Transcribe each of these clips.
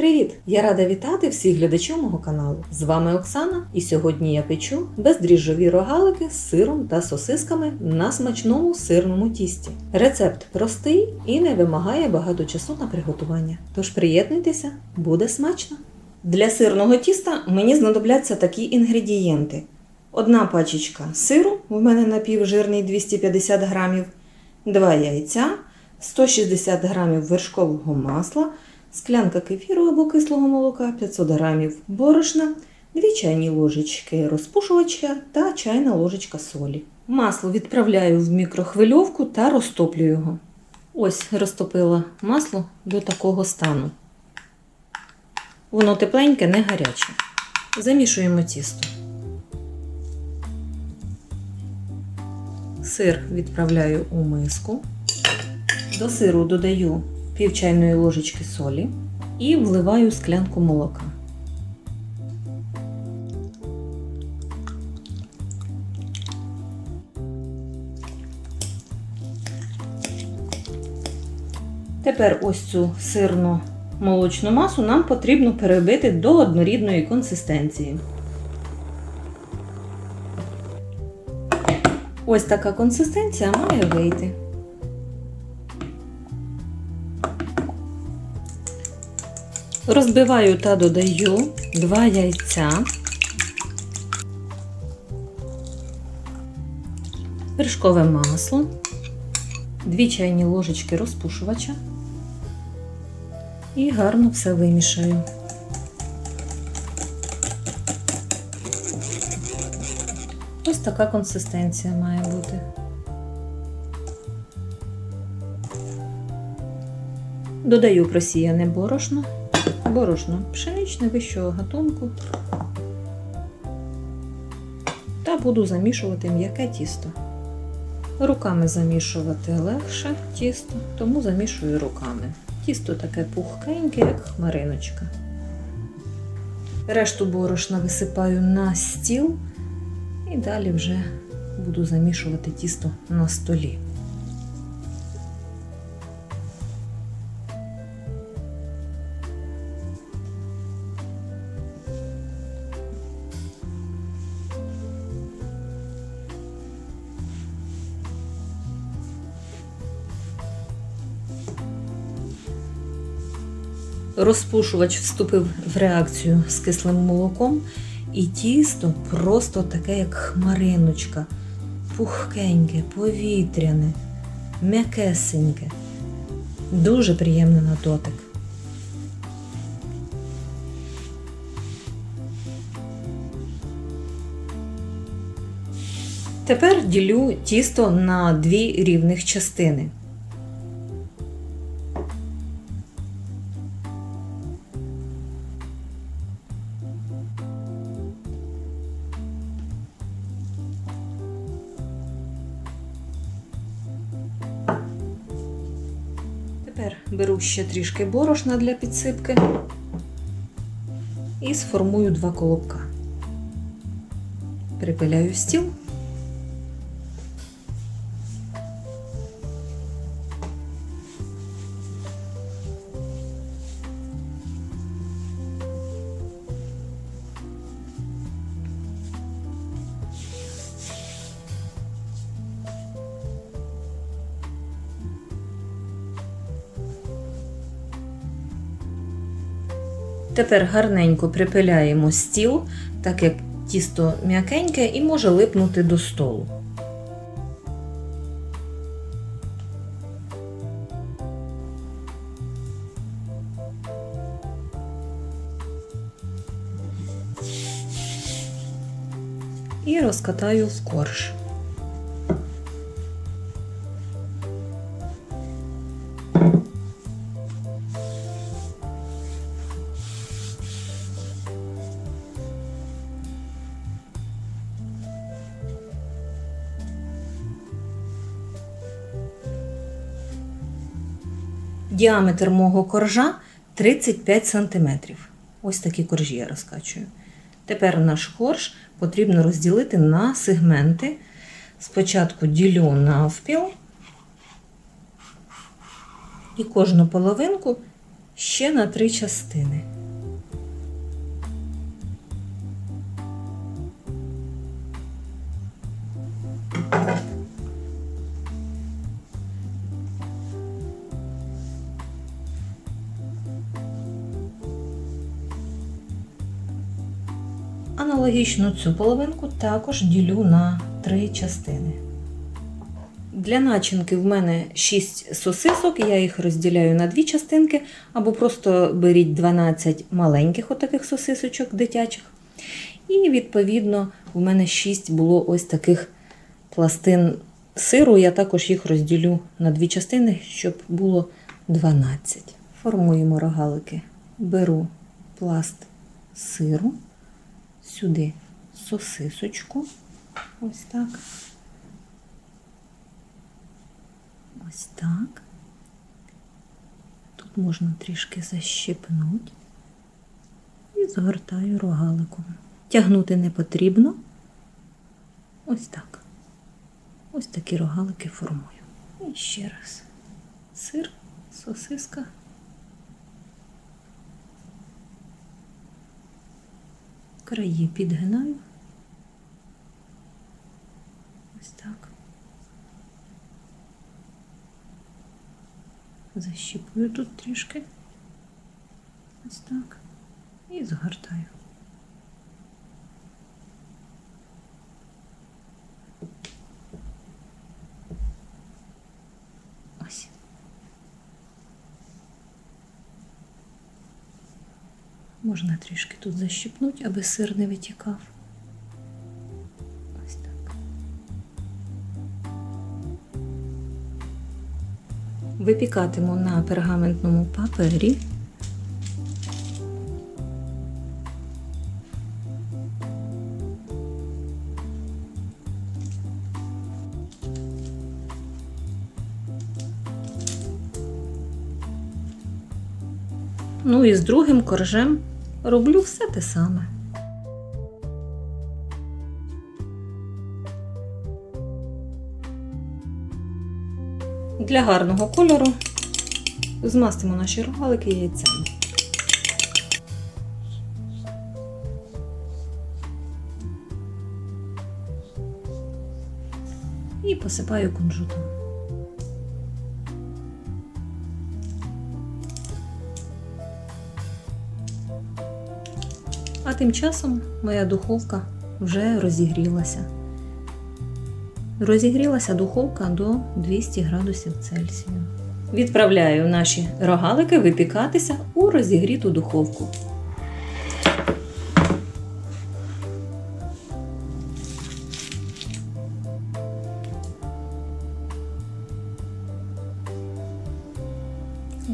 Привіт! Я рада вітати всіх глядачів мого каналу. З вами Оксана, і сьогодні я печу бездріжджові рогалики з сиром та сосисками на смачному сирному тісті. Рецепт простий і не вимагає багато часу на приготування. Тож приєднуйтеся, буде смачно! Для сирного тіста мені знадобляться такі інгредієнти: одна пачечка сиру, в мене напівжирний 250 грамів, 2 яйця, 160 грамів вершкового масла, склянка кефіру або кислого молока, 500 грамів борошна, 2 чайні ложечки розпушувача та чайна ложечка солі. Масло відправляю в мікрохвильовку та розтоплю його. Ось розтопила масло до такого стану. Воно тепленьке, не гаряче. Замішуємо тісто. Сир відправляю у миску. До сиру додаю пів чайної ложечки солі і вливаю склянку молока. Тепер ось цю сирну молочну масу нам потрібно перебити до однорідної консистенції. Ось така консистенція має вийти. Розбиваю та додаю 2 яйця, вершкове масло, 2 чайні ложечки розпушувача і гарно все вимішаю. Ось така консистенція має бути. Додаю просіяне борошно, борошно пшеничне вищого гатунку та буду замішувати м'яке тісто. Руками замішувати легше тісто, тому замішую руками. Тісто таке пухкеньке, як хмариночка. Решту борошна висипаю на стіл і далі вже буду замішувати тісто на столі. Розпушувач вступив в реакцію з кислим молоком, і тісто просто таке, як хмариночка, пухкеньке, повітряне, м'якесеньке, дуже приємне на дотик. Тепер ділю тісто на дві рівних частини. Тепер беру ще трішки борошна для підсипки і сформую два колобка. Припиляю стіл. Тепер гарненько припиляємо стіл, так як тісто м'якеньке і може липнути до столу. І розкатаю в корж. Діаметр мого коржа 35 см. Ось такі коржі я розкачую. Тепер наш корж потрібно розділити на сегменти. Спочатку ділю навпіл і кожну половинку ще на три частини. Аналогічно цю половинку також ділю на три частини. Для начинки в мене 6 сосисок, я їх розділяю на дві частинки, або просто беріть 12 маленьких отаких сосисочок дитячих. І, відповідно, в мене 6 було ось таких пластин сиру. Я також їх розділю на дві частини, щоб було 12. Формуємо рогалики. Беру пласт сиру, сюди сосисочку. Ось так. Ось так. Тут можна трішки защипнути і згортаю рогаликом. Тягнути не потрібно. Ось так. Ось такі рогалики формую. І ще раз. Сир, сосиска. Краї підгинаю. Ось так. Защіпую тут трішки. Ось так. І згортаю. Ось. Можна трішки тут защипнути, аби сир не витікав. Ось так. Випікатиму на пергаментному папері. Ну і з другим коржем роблю все те саме. Для гарного кольору змастимо наші рогалики яйцем. І посипаю кунжутом. Тим часом моя духовка вже розігрілася. Розігрілася духовка до 200 градусів Цельсію. Відправляю наші рогалики випікатися у розігріту духовку.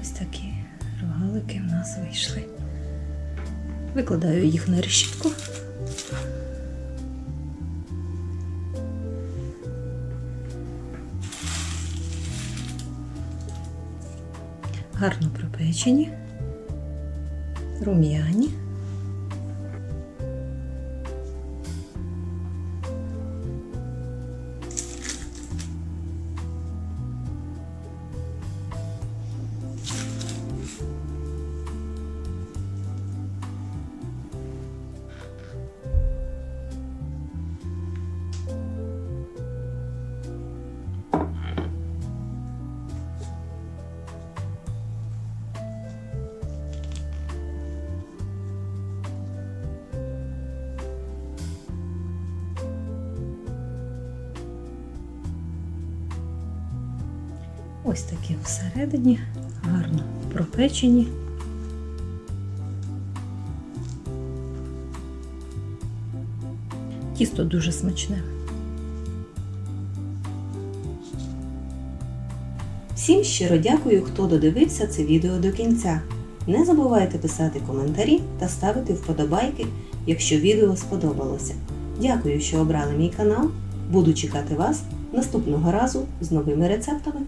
Ось такі рогалики в нас вийшли. Викладаю їх на решітку. Гарно пропечені, рум'яні. Ось такі всередині, гарно пропечені. Тісто дуже смачне. Всім щиро дякую, хто додивився це відео до кінця. Не забувайте писати коментарі та ставити вподобайки, якщо відео сподобалося. Дякую, що обрали мій канал. Буду чекати вас наступного разу з новими рецептами.